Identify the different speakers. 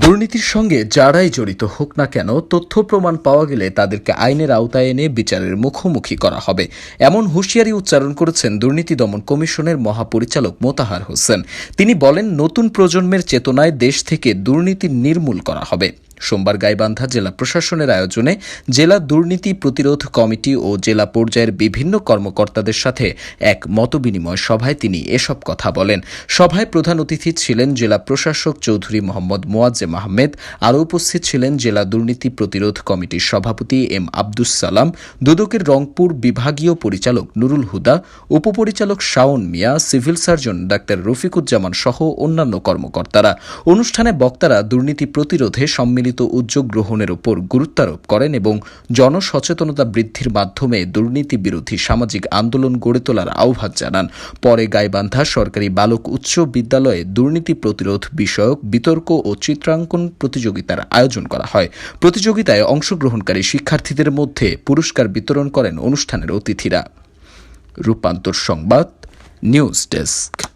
Speaker 1: দুর্নীতির সঙ্গে যারাই জড়িত হোক না কেন, তথ্য প্রমাণ পাওয়া গেলে তাদেরকে আইনের আওতায় এনে বিচারের মুখোমুখি করা হবে। এমন হুঁশিয়ারি উচ্চারণ করেছেন দুর্নীতি দমন কমিশনের মহাপরিচালক মোতাহার হোসেন। তিনি বলেন, নতুন প্রজন্মের চেতনায় দেশ থেকে দুর্নীতি নির্মূল করা হবে। সোমবার গাইবান্ধা জেলা প্রশাসনের আয়োজনে জেলা দুর্নীতি প্রতিরোধ কমিটি ও জেলা পর্যায়ের বিভিন্ন কর্মকর্তাদের সাথে এক মতবিনিময় সভায় তিনি এসব কথা বলেন। সভায় প্রধান অতিথি ছিলেন জেলা প্রশাসক চৌধুরী মোহাম্মদ মোয়াজ্জেম আহমেদ। আরও উপস্থিত ছিলেন জেলা দুর্নীতি প্রতিরোধ কমিটির সভাপতি এম আব্দুস সালাম, দুদকের রংপুর বিভাগীয় পরিচালক নুরুল হুদা, উপপরিচালক Shaon Mia, civil surgeon doctor Rafiquzzaman সহ অন্যান্য কর্মকর্তারা। অনুষ্ঠানে বক্তারা দুর্নীতি প্রতিরোধে সম্মিলিত উদ্যোগ গ্রহণের উপর গুরুত্বারোপ করেন এবং জনসচেতনতা বৃদ্ধির মাধ্যমে দুর্নীতি বিরোধী সামাজিক আন্দোলন গড়ে তোলার আহ্বান জানান। পরে গাইবান্ধা সরকারি বালক উচ্চ বিদ্যালয়ে দুর্নীতি প্রতিরোধ বিষয়ক বিতর্ক ও চিত্রাঙ্কন প্রতিযোগিতার আয়োজন করা হয়। প্রতিযোগিতায় অংশগ্রহণকারী শিক্ষার্থীদের মধ্যে পুরস্কার বিতরণ করেন অনুষ্ঠানের অতিথিরা। রূপান্তর সংবাদ, নিউজ ডেস্ক।